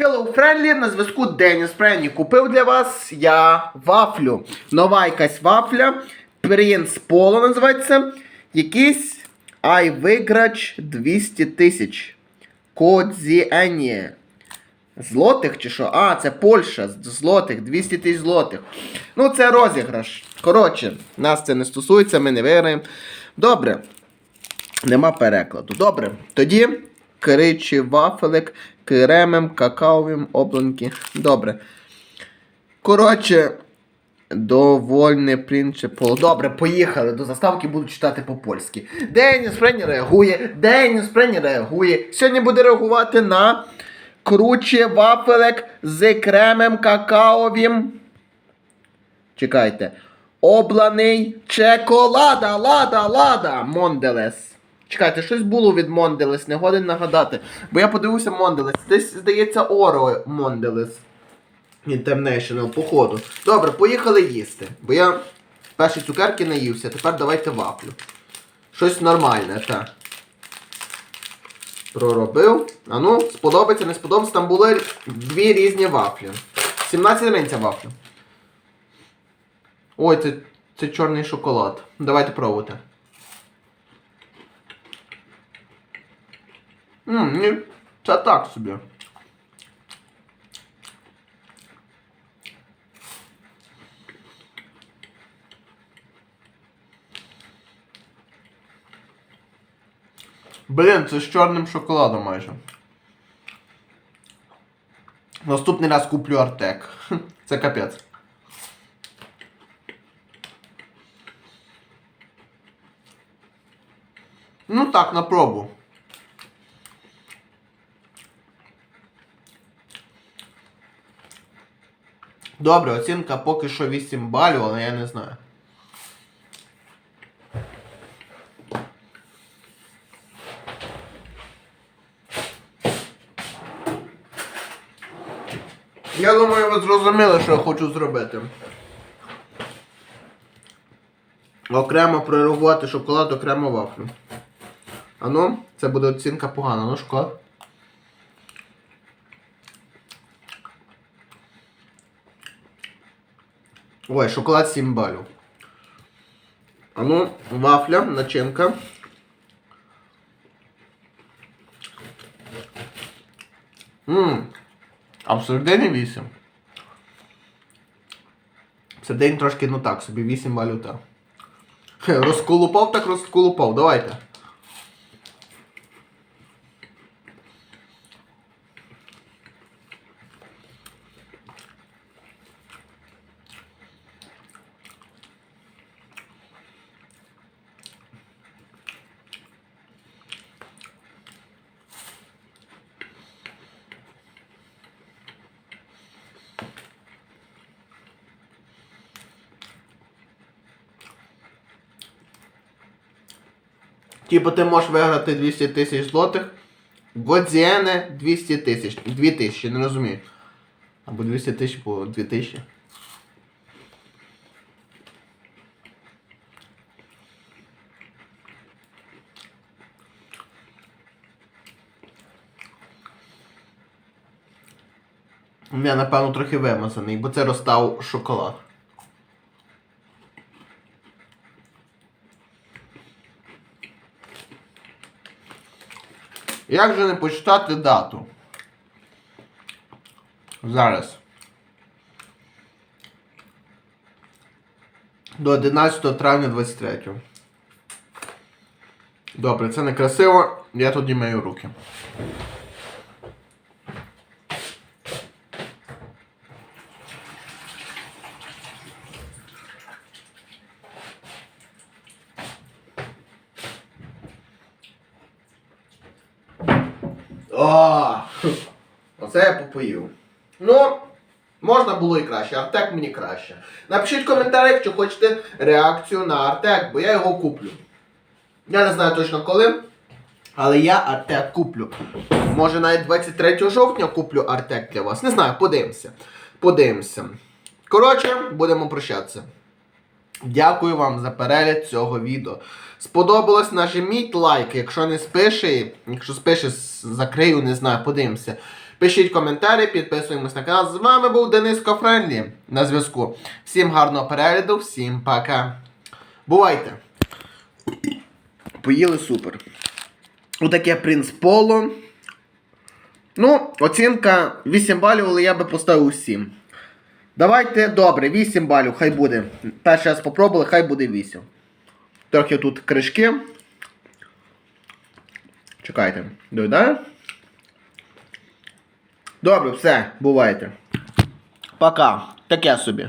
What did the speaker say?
Hello Friendly, на зв'язку Деніс Френні. Купив для вас я вафлю. Нова якась вафля. Принц Поло називається. Якийсь айвиграч 200 тисяч. Кодзіені. Злотих чи що? А, це Польща. Злотих, 200 тисяч злотих. Ну, це розіграш. Коротше, нас це не стосується, ми не виграємо. Добре. Нема перекладу. Добре. Тоді кричі вафелик, кремем, какаовим, обленки. Добре. Коротше, довольне принципу. Добре, поїхали. До заставки буду читати по-польськи. Деніс Френі реагує. Деніс Френі реагує. Сьогодні буде реагувати на круче вафелек з кремем какаовим. Чекайте. Обланий чеколада, лада, лада, Монделес. Чекайте, щось було від Монделес, не годен нагадати. Бо я подивився Монделес. Десь, здається, Оро Монделес. International, походу. Добре, поїхали їсти. Бо я перші цукерки наївся, тепер давайте вафлю. Щось нормальне, так. Проробив. А ну, сподобається, не сподобається. Там були дві різні вафлі. 17 гривень ця вафля. Ой, це, це чорний шоколад. Давайте пробувати. Ні, це так собі. Блін, це з чорним шоколадом майже. Наступний раз куплю Артек. Це капець. Ну так, на пробу. Добре, оцінка поки що 8 балів, але я не знаю. Я думаю, ви зрозуміли, що я хочу зробити. Окремо прорахувати шоколад, окремо вафлю. А ну, це буде оцінка погана, ну шоколад. Ой, шоколад 7 балів. А ну, вафля, начинка. Ммм. А в середині 8. В середині трошки, ну так, собі 8 валюта. Розколупав, так розколупав. Давайте. Типу ти можеш виграти 200 тисяч злотих. Годзіене 200 тисяч. 2 тисячі, не розумію. Або 200 тисяч по 2 тисячі. Я, напевно, трохи вимазаний, бо це розстав шоколад. Як же не почитати дату? Зараз. До 11 травня 23. Добре, це не красиво. Я тоді маю руки. О, оце я попоїв. Ну, можна було і краще, Артек мені краще. Напишіть в коментарях, якщо хочете реакцію на Артек, бо я його куплю. Я не знаю точно коли, але я Артек куплю. Може навіть 23 жовтня куплю Артек для вас. Не знаю, подивимося. Подивимося. Коротше, будемо прощатися. Дякую вам за перегляд цього відео. Сподобалось, нажміть лайк. Якщо не спише, якщо спише, закрию, не знаю, подивимося. Пишіть коментарі, підписуємось на канал. З вами був Денис Кофренлі на зв'язку. Всім гарного перегляду, всім пока. Бувайте! Поїли супер. Отаке принц Поло. Ну, оцінка 8 балів, але я би поставив 7. Давайте, добре, 8 балів, хай буде. Перший раз попробували, хай буде 8. Трохи тут кришки. Чекайте. Доїдаю? Добре, все, бувайте. Пока. Таке собі.